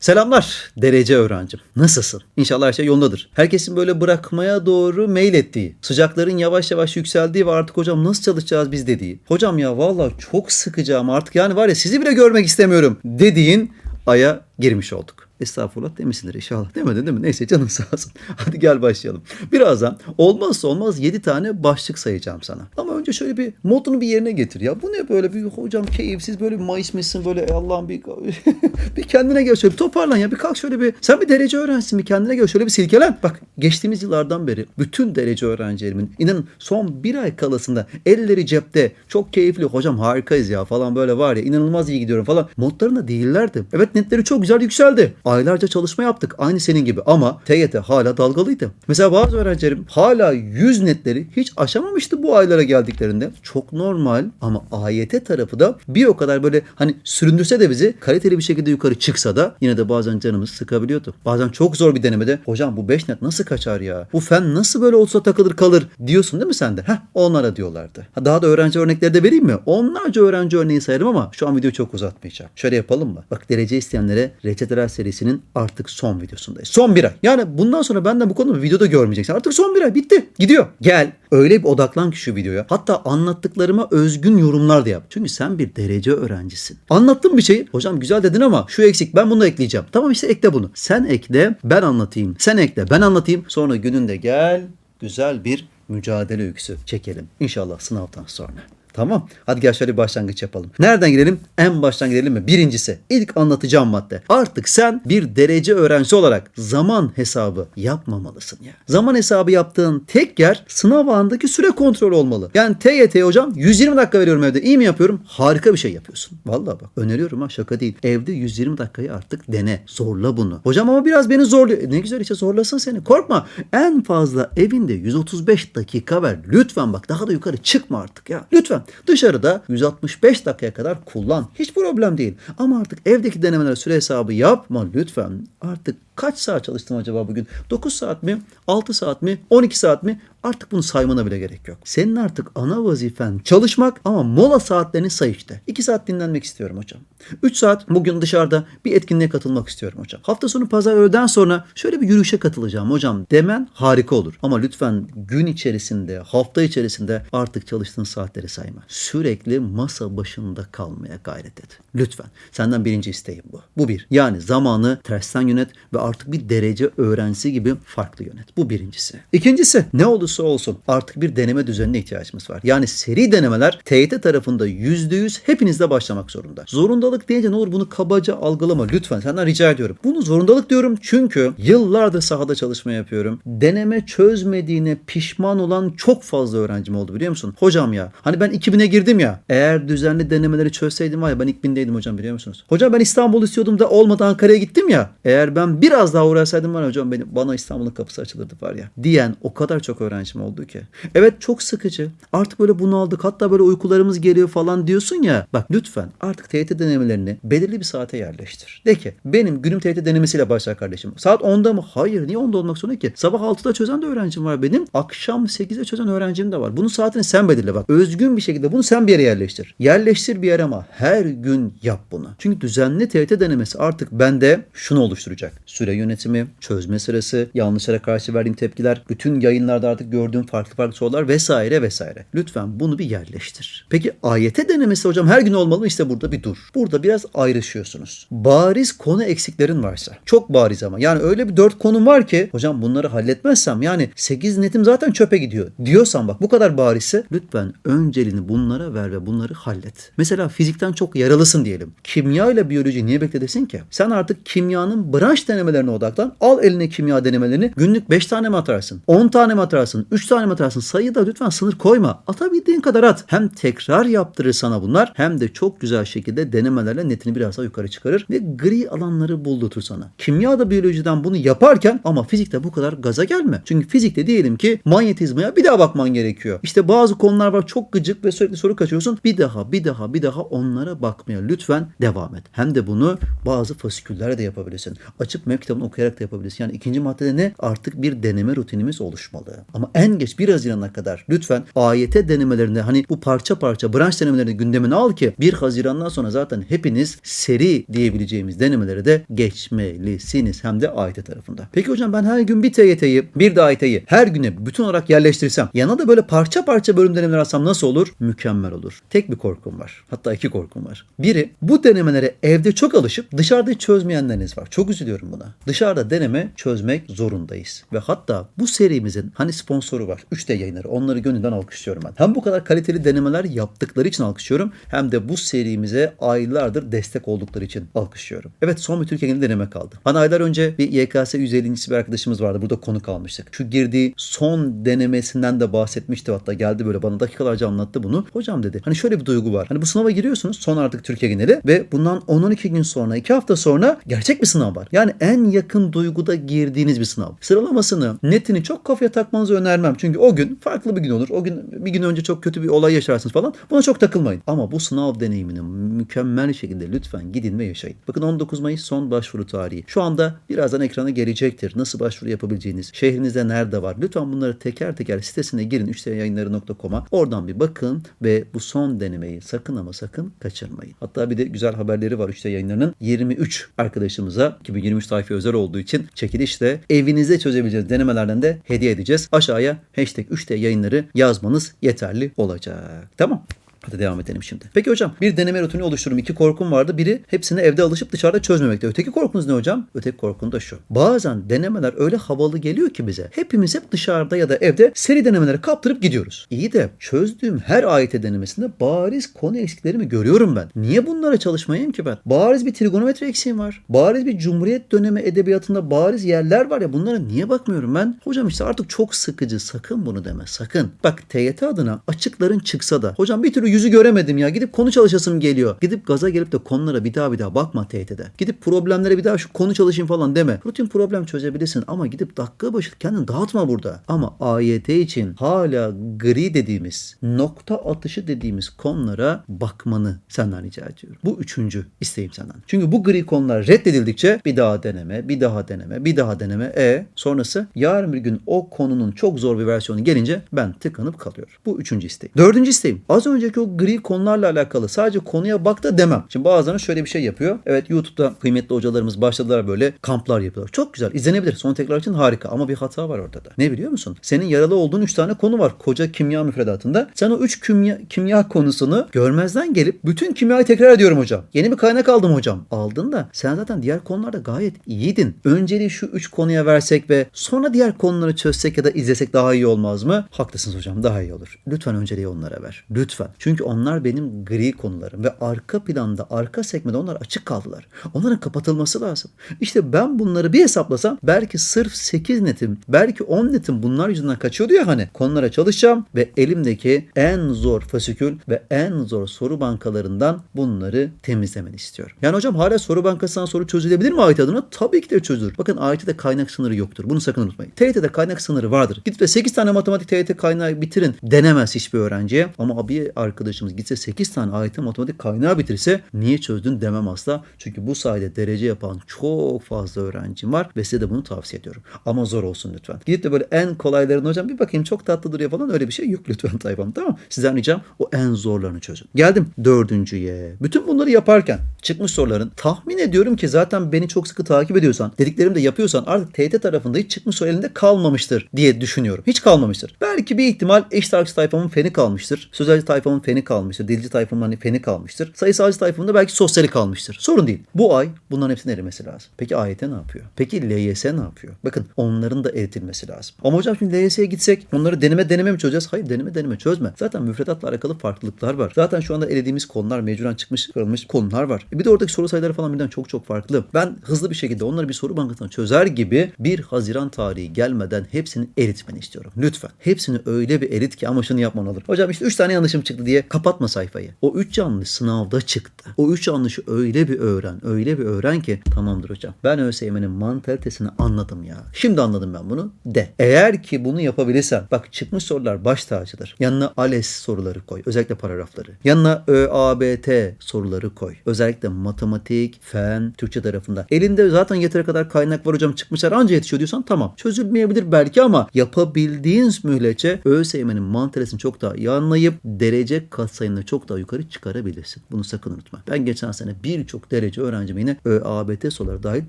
Selamlar derece öğrencim. Nasılsın? İnşallah her şey yolundadır. Herkesin böyle bırakmaya doğru mail ettiği, sıcakların yavaş yavaş yükseldiği ve artık hocam nasıl çalışacağız biz dediği. Hocam ya vallahi çok sıkacağım artık yani var ya sizi bile görmek istemiyorum dediğin aya girmiş olduk. Estağfurullah demişsindir inşallah. Demedin değil mi? Neyse canın sağ olsun. Hadi gel başlayalım. Birazdan olmazsa olmaz 7 tane başlık sayacağım sana. Ama önce şöyle bir modunu bir yerine getir ya. Bu ne böyle bir hocam keyifsiz böyle bir mayıs mısın böyle "Ey Allah'ım bir bir kendine gel şöyle bir toparlan ya bir kalk şöyle bir sen bir derece öğrencisin bir kendine gel şöyle bir silkelen. Bak geçtiğimiz yıllardan beri bütün derece öğrencilerimin inanın son bir ay kalasında elleri cepte çok keyifli hocam harikayız ya falan böyle var ya inanılmaz iyi gidiyorum falan modlarında değillerdi. Evet netleri çok güzel yükseldi. Aylarca çalışma yaptık aynı senin gibi ama TYT hala dalgalıydı. Mesela bazı öğrencilerim hala 100 netleri hiç aşamamıştı bu aylara geldiklerinde. Çok normal ama AYT tarafı da bir o kadar böyle hani süründürse de bizi kaliteli bir şekilde yukarı çıksa da yine de bazen canımız sıkabiliyordu. Bazen çok zor bir denemede hocam bu 5 net nasıl kaçar ya? Bu fen nasıl böyle olsa takılır kalır diyorsun değil mi sen de? Heh onlara diyorlardı. Ha, daha da öğrenci örnekleri de vereyim mi? Onlarca öğrenci örneği sayarım ama şu an videoyu çok uzatmayacağım. Şöyle yapalım mı? Bak derece isteyenlere reçeteler serisinin artık son videosundayız. Son bir ay. Yani bundan sonra benden bu konuda bir videoda görmeyeceksin. Artık son bir ay bitti. Gidiyor. Gel. Öyle bir odaklan ki şu videoya. Hatta anlattıklarıma özgün yorumlar da yap. Çünkü sen bir derece öğrencisin. Anlattım bir şeyi. Hocam güzel dedin ama şu eksik ben bunu ekleyeceğim. Tamam işte ekle bunu. Sen ekle ben anlatayım. Sen ekle ben anlatayım. Sonra gününde gel güzel bir mücadele öyküsü çekelim. İnşallah sınavdan sonra. Tamam. Hadi gel şöyle bir başlangıç yapalım. Nereden gidelim? En baştan gidelim mi? Birincisi. ilk anlatacağım madde. Artık sen bir derece öğrencisi olarak zaman hesabı yapmamalısın ya. Zaman hesabı yaptığın tek yer sınav anındaki süre kontrolü olmalı. Yani TYT hocam 120 dakika veriyorum evde. İyi mi yapıyorum? Harika bir şey yapıyorsun. Vallahi bak öneriyorum ha şaka değil. Evde 120 dakikayı artık dene. Zorla bunu. Hocam ama biraz beni zorluyor. E, Ne güzel işte zorlasın seni. Korkma. En fazla evinde 135 dakika ver. Lütfen bak daha da yukarı çıkma artık ya. Lütfen. Dışarıda 165 dakikaya kadar kullan. Hiç problem değil. Ama artık evdeki denemelere süre hesabı yapma lütfen. Artık kaç saat çalıştım acaba bugün? 9 saat mi? 6 saat mi? 12 saat mi? Artık bunu saymana bile gerek yok. Senin artık ana vazifen çalışmak ama mola saatlerini say işte. 2 saat dinlenmek istiyorum hocam. 3 saat bugün dışarıda bir etkinliğe katılmak istiyorum hocam. Hafta sonu pazar öğleden sonra şöyle bir yürüyüşe katılacağım hocam demen harika olur. Ama lütfen gün içerisinde, hafta içerisinde artık çalıştığın saatleri sayma. Sürekli masa başında kalmaya gayret et. Lütfen. Senden birinci isteğim bu. Bu bir. Yani zamanı tersten yönet ve artık bir derece öğrencisi gibi farklı yönet. Bu birincisi. İkincisi ne olursa olsun artık bir deneme düzenine ihtiyacımız var. Yani seri denemeler TYT tarafında %100 hepinizde başlamak zorunda. Zorundalık deyince ne olur bunu kabaca algılama lütfen senden rica ediyorum. Bunu zorundalık diyorum çünkü yıllardır sahada çalışma yapıyorum. Deneme çözmediğine pişman olan çok fazla öğrencim oldu biliyor musun? Hocam ya hani ben 2000'e girdim ya eğer düzenli denemeleri çözseydim var ya ben ilk bindeydim hocam biliyor musunuz? Hocam ben İstanbul istiyordum da olmadı Ankara'ya gittim ya. Eğer ben biraz daha uğraşsaydım var ya hocam benim, bana İstanbul'un kapısı açılırdı var ya. Diyen o kadar çok öğrencim oldu ki. Evet çok sıkıcı. Artık böyle bunaldık hatta böyle uykularımız geliyor falan diyorsun ya. Bak lütfen artık TYT denemelerini belirli bir saate yerleştir. De ki benim günüm TYT denemesiyle başlar kardeşim. Saat 10'da mı? Hayır niye 10'da olmak zorunda ki? Sabah 6'da çözen de öğrencim var benim. Akşam 8'de çözen öğrencim de var. Bunun saatini sen belirle bak. Özgün bir şekilde bunu sen bir yere yerleştir. Yerleştir bir yere ama her gün yap bunu. Çünkü düzenli TYT denemesi artık bende şunu oluşturacak. Süre yönetimi, çözme sırası, yanlışlara karşı verdiğim tepkiler, bütün yayınlarda artık gördüğüm farklı farklı sorular vesaire vesaire. Lütfen bunu bir yerleştir. Peki AYT denemesi hocam her gün olmalı mı? İşte burada bir dur. Burada biraz ayrışıyorsunuz. Bariz konu eksiklerin varsa. Çok bariz ama. Yani öyle bir dört konum var ki hocam bunları halletmezsem yani 8 netim zaten çöpe gidiyor diyorsan bak bu kadar barizse lütfen önceliğini bunlara ver ve bunları hallet. Mesela fizikten çok yaralısın diyelim. Kimya ile biyoloji niye bekledesin ki? Sen artık kimyanın branş denemelerine odaklan. Al eline kimya denemelerini. Günlük 5 tane mi atarsın? 10 tane mi atarsın? 3 tane mi atarsın? Sayıda lütfen sınır koyma. Atabildiğin kadar at. Hem tekrar yaptırır sana bunlar hem de çok güzel şekilde denemelerle netini biraz daha yukarı çıkarır ve gri alanları buldurtur sana. Kimya da biyolojiden bunu yaparken ama fizikte bu kadar gaza gelme. Çünkü fizikte diyelim ki manyetizmaya bir daha bakman gerekiyor. İşte bazı konular var çok gıcık ve sürekli soru kaçırıyorsun. Bir daha bir daha bir daha onlara bakmaya lütfen devam et. Hem de bunu bazı fasiküllere de yapabilirsin. Açıp MEP kitabını okuyarak da yapabilirsin. Yani ikinci maddede ne? Artık bir deneme rutinimiz oluşmalı. Ama En geç 1 Haziran'a kadar lütfen AYT denemelerini hani bu parça parça branş denemelerini gündemine al ki 1 Haziran'dan sonra zaten hepiniz seri diyebileceğimiz denemeleri de geçmelisiniz. Hem de AYT tarafında. Peki hocam ben her gün bir TYT'yi bir de AYT'yi her güne bütün olarak yerleştirsem yanına da böyle parça parça bölüm denemeler alsam nasıl olur? Mükemmel olur. Tek bir korkum var. Hatta iki korkum var. Biri bu denemelere evde çok alışıp dışarıda hiç çözmeyenleriniz var. Çok üzülüyorum buna. Dışarıda deneme çözmek zorundayız. Ve hatta bu serimizin hani sponsoru var. 3D yayınları. Onları gönülden alkışlıyorum ben. Hem bu kadar kaliteli denemeler yaptıkları için alkışlıyorum. Hem de bu serimize aylardır destek oldukları için alkışlıyorum. Evet son bir Türkiye geneli deneme kaldı. Hani aylar önce bir YKS 150. bir arkadaşımız vardı. Burada konuk almıştık. Şu girdiği son denemesinden de bahsetmişti. Hatta geldi böyle bana dakikalarca anlattı bunu. Hocam dedi hani şöyle bir duygu var. Hani bu sınava giriyorsunuz son artık Türkiye geneli ve bundan 10-12 gün sonra 2 hafta sonra gerçek bir sınav var. Yani en yakın duyguda girdiğiniz bir sınav. Sıralamasını, netini çok kafaya takmanızı önermem. Çünkü o gün farklı bir gün olur. O gün bir gün önce çok kötü bir olay yaşarsınız falan. Buna çok takılmayın. Ama bu sınav deneyimini mükemmel şekilde lütfen gidin ve yaşayın. Bakın 19 Mayıs son başvuru tarihi. Şu anda birazdan ekrana gelecektir. Nasıl başvuru yapabileceğiniz, şehrinizde nerede var? Lütfen bunları teker teker sitesine girin 3dyayınları.com'a. Oradan bir bakın ve bu son denemeyi sakın ama sakın kaçırmayın. Hatta bir de güzel haberleri var 3D yayınlarının. 23 arkadaşımıza 2023 sayfa özel olduğu için çekilişte evinizde çözebileceğiniz denemelerden de hediye edeceğiz. Aşağıya hashtag 3D yayınları yazmanız yeterli olacak. Tamam. Hadi devam edelim şimdi. Peki hocam bir deneme rutini oluştururum. İki korkum vardı. Biri hepsini evde alışıp dışarıda çözmemekte. Öteki korkunuz ne hocam? Öteki korkun da şu. Bazen denemeler öyle havalı geliyor ki bize. Hepimiz hep dışarıda ya da evde seri denemelere kaptırıp gidiyoruz. İyi de çözdüğüm her AYT denemesinde bariz konu eksiklerimi görüyorum ben. Niye bunlara çalışmayayım ki ben? Bariz bir trigonometri eksiğim var. Bariz bir Cumhuriyet dönemi edebiyatında bariz yerler var ya bunlara niye bakmıyorum ben? Hocam işte artık çok sıkıcı. Sakın bunu deme. Sakın. Bak TYT adına açıkların çıksa da hocam bir türlü yüzü göremedim ya. Gidip konu çalışasım geliyor. Gidip gaza gelip de konulara bir daha bir daha bakma TYT'de. Gidip problemlere bir daha şu konu çalışayım falan deme. Rutin problem çözebilirsin ama gidip dakika başı kendini dağıtma burada. Ama AYT için hala gri dediğimiz, nokta atışı dediğimiz konulara bakmanı senden rica ediyorum. Bu üçüncü isteğim senden. Çünkü bu gri konular reddedildikçe bir daha deneme, bir daha deneme, bir daha deneme. E sonrası yarın bir gün o konunun çok zor bir versiyonu gelince ben tıkanıp kalıyorum. Bu üçüncü isteğim. Dördüncü isteğim. Az önceki o gri konularla alakalı sadece konuya bak da demem. Şimdi bazıları şöyle bir şey yapıyor. Evet YouTube'da kıymetli hocalarımız başladılar böyle kamplar yapıyorlar. Çok güzel. izlenebilir. Son tekrar için harika ama bir hata var orada da. Ne biliyor musun? Senin yaralı olduğun 3 tane konu var koca kimya müfredatında. Sen o 3 kimya, kimya konusunu görmezden gelip bütün kimyayı tekrar ediyorum hocam. Yeni bir kaynak aldım hocam. Aldın da sen zaten diğer konularda gayet iyiydin. Önceliği şu 3 konuya versek ve sonra diğer konuları çözsek ya da izlesek daha iyi olmaz mı? Haklısınız hocam daha iyi olur. Lütfen önceliği onlara ver. Lütfen. Çünkü onlar benim gri konularım ve arka planda, arka sekmede onlar açık kaldılar. Onların kapatılması lazım. İşte ben bunları bir hesaplasam belki sırf 8 netim, belki 10 netim bunlar yüzünden kaçıyordu ya hani. Konulara çalışacağım ve elimdeki en zor fasikül ve en zor soru bankalarından bunları temizlemeni istiyorum. Yani hocam hala soru bankasından soru çözülebilir mi AYT adına? Tabii ki de çözülür. Bakın AYT'de kaynak sınırı yoktur. Bunu sakın unutmayın. TYT'de kaynak sınırı vardır. Gidip de 8 tane matematik TYT kaynağı bitirin denemez hiçbir öğrenciye. Ama bir arkadaşımız gitse 8 tane AYT matematik kaynağı bitirse niye çözdün demem asla. Çünkü bu sayede derece yapan çok fazla öğrencim var ve size de bunu tavsiye ediyorum. Ama zor olsun lütfen. Gidip de böyle en kolaylarını hocam bir bakayım çok tatlı duruyor falan öyle bir şey yok lütfen tayfam tamam? Sizden ricam o en zorlarını çözün. Geldim dördüncüye. Bütün bunları yaparken çıkmış soruların tahmin ediyorum ki zaten beni çok sıkı takip ediyorsan, dediklerimi de yapıyorsan artık TYT tarafında hiç çıkmış soru elinde kalmamıştır diye düşünüyorum. Hiç kalmamıştır. Belki bir ihtimal eşit ağırlıkçı tayfamın feni kalmıştır. Sözelci tayfamın feni kalmıştır. Dilci tayfamın hani feni kalmıştır. Sayısalcı tayfamın da belki sosyali kalmıştır. Sorun değil. Bu ay bunların hepsinin erimesi lazım. Peki AYT ne yapıyor? Peki LYS ne yapıyor? Bakın onların da eritilmesi lazım. Ama hocam şimdi LYS'ye gitsek onları deneme deneme mi çözeceğiz? Hayır deneme deneme çözme. Zaten müfredatla alakalı farklılıklar var. Zaten şu anda elediğimiz konular mecburen çıkmış kırılmış konular var. E bir de oradaki soru sayıları falan birden çok çok farklı. Ben hızlı bir şekilde onları bir soru bankasına çözer gibi 1 Haziran tarihi gelmeden hepsini eritmeni istiyorum. Lütfen. Hepsini öyle bir erit ki ama şunu yapman olur. Hocam işte 3 tane yanlışım çıktı diye kapatma sayfayı. O üç yanlış sınavda çıktı. O üç yanlışı öyle bir öğren, öyle bir öğren ki tamamdır hocam. Ben ÖSYM'nin mantalitesini anladım ya. Şimdi anladım ben bunu de. Eğer ki bunu yapabilirsen bak çıkmış sorular baş tacıdır. Yanına ALES soruları koy. Özellikle paragrafları. Yanına ÖABT soruları koy. Özellikle matematik, fen, Türkçe tarafında. Elinde zaten yeteri kadar kaynak var hocam çıkmışlar anca yetişiyor diyorsan tamam. Çözülmeyebilir belki ama yapabildiğin müddetçe ÖSYM'nin mantalitesini çok daha iyi anlayıp derece katsayını çok daha yukarı çıkarabilirsin. Bunu sakın unutma. Ben geçen sene birçok derece öğrencimi yine ÖABT soruları dahil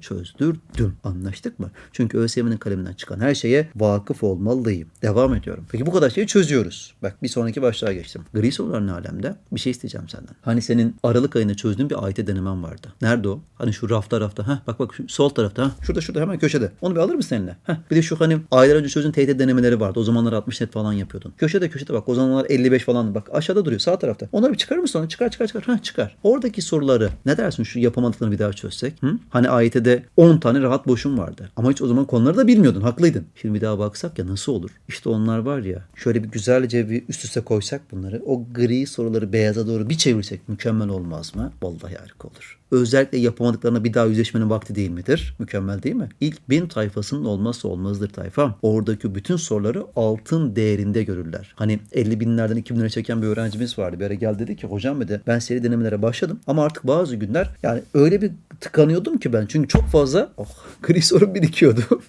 çözdürdüm. Anlaştık mı? Çünkü ÖSYM'nin kaleminden çıkan her şeye vakıf olmalıyım. Devam ediyorum. Peki bu kadar şeyi çözüyoruz. Bak bir sonraki başlığa geçtim. Gri sorular ne alemde? Bir şey isteyeceğim senden. Hani senin Aralık ayında çözdüğün bir AYT denemen vardı. Nerede o? Hani şu rafta rafta. Heh, bak bak şu sol tarafta. Heh, şurada şurada hemen köşede. Onu bir alır mısın eline? Heh, bir de şu hani aylar önce çözdüğün TYT denemeleri vardı. O zamanlar 60 net falan yapıyordun. Köşede köşede bak o zamanlar 55 falan. Bak aşağıda duruyor sağ tarafta. Onları bir çıkarır mısın? Onu çıkar çıkar çıkar. Heh, çıkar. Oradaki soruları ne dersin şu yapamadıklarını bir daha çözsek? Hı? Hani AYT'de 10 tane rahat boşum vardı. Ama hiç o zaman konuları da bilmiyordun. Haklıydın. Şimdi bir daha baksak ya nasıl olur? İşte onlar var ya. Şöyle bir güzelce bir üst üste koysak bunları. O gri soruları beyaza doğru bir çevirsek mükemmel olmaz mı? Vallahi harika olur. Özellikle yapamadıklarına bir daha yüzleşmenin vakti değil midir? Mükemmel değil mi? İlk bin tayfasının olmazsa olmazdır tayfam. Oradaki bütün soruları altın değerinde görürler. Hani 50 binlerden 2 binlere çeken bir öğrencimiz vardı. Bir ara geldi dedi ki hocam dedi ben seri denemelere başladım ama artık bazı günler yani öyle bir tıkanıyordum ki ben. Çünkü çok fazla oh, gri soru birikiyordu.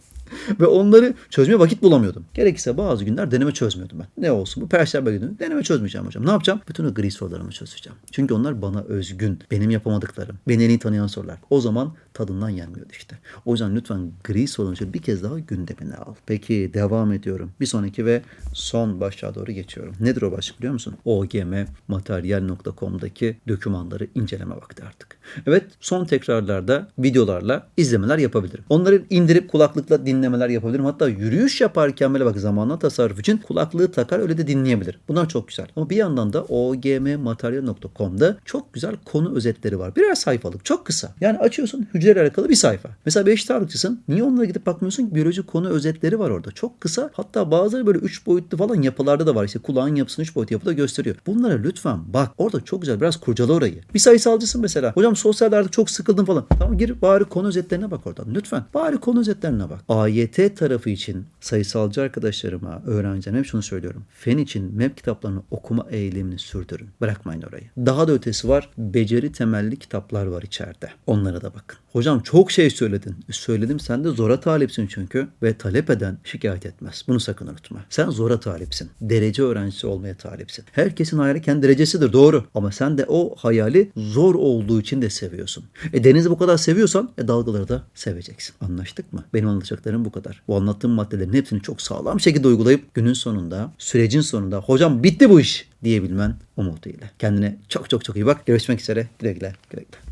Ve onları çözmeye vakit bulamıyordum. Gerekirse bazı günler deneme çözmüyordum ben. Ne olsun bu perşembe günü deneme çözmeyeceğim hocam. Ne yapacağım? Bütün o gri sorularımı çözeceğim. Çünkü onlar bana özgün. Benim yapamadıklarım. Beni en iyi tanıyan sorular. O zaman tadından yenmiyordu işte. O yüzden lütfen gri şöyle bir kez daha gündemine al. Peki devam ediyorum. Bir sonraki ve son başlığa doğru geçiyorum. Nedir o başlık biliyor musun? OGM materyal.com'daki dokümanları inceleme vakti artık. Evet son tekrarlarda videolarla izlemeler yapabilirim. Onları indirip kulaklıkla dinlemeler yapabilirim. Hatta yürüyüş yaparken bile bak zamanla tasarruf için kulaklığı takar öyle de dinleyebilirim. Bunlar çok güzel. Ama bir yandan da ogmmaterial.com'da çok güzel konu özetleri var. Birer sayfalık çok kısa. Yani açıyorsun hücreyle alakalı bir sayfa. Mesela 5 sağlıkçısın. Niye onlara gidip bakmıyorsun ki? Biyoloji konu özetleri var orada. Çok kısa. Hatta bazıları böyle 3 boyutlu falan yapılarda da var. İşte kulağın yapısını 3 boyutlu yapıda gösteriyor. Bunlara lütfen bak. Orada çok güzel. Biraz kurcala orayı. Bir sayısalcısın mesela. Hocam sosyallerde çok sıkıldım falan. Tamam gir bari konu özetlerine bak oradan. Lütfen. Bari konu özetlerine bak. AYT tarafı için sayısalcı arkadaşlarıma, öğrencilerime hep şunu söylüyorum. Fen için MEP kitaplarını okuma eğilimini sürdürün. Bırakmayın orayı. Daha da ötesi var. Beceri temelli kitaplar var içeride. Onlara da bakın. Hocam çok şey söyledin. E, Söyledim sen de zora talipsin çünkü. Ve talep eden şikayet etmez. Bunu sakın unutma. Sen zora talipsin. Derece öğrencisi olmaya talipsin. Herkesin hayali kendi derecesidir doğru. Ama sen de o hayali zor olduğu için de seviyorsun. E denizi bu kadar seviyorsan e dalgaları da seveceksin. Anlaştık mı? Benim anlatacaklarım bu kadar. Bu anlattığım maddelerin hepsini çok sağlam şekilde uygulayıp günün sonunda, sürecin sonunda hocam bitti bu iş diyebilmen umuduyla. Kendine çok çok çok iyi bak. Görüşmek üzere. Güle güle. Güle güle.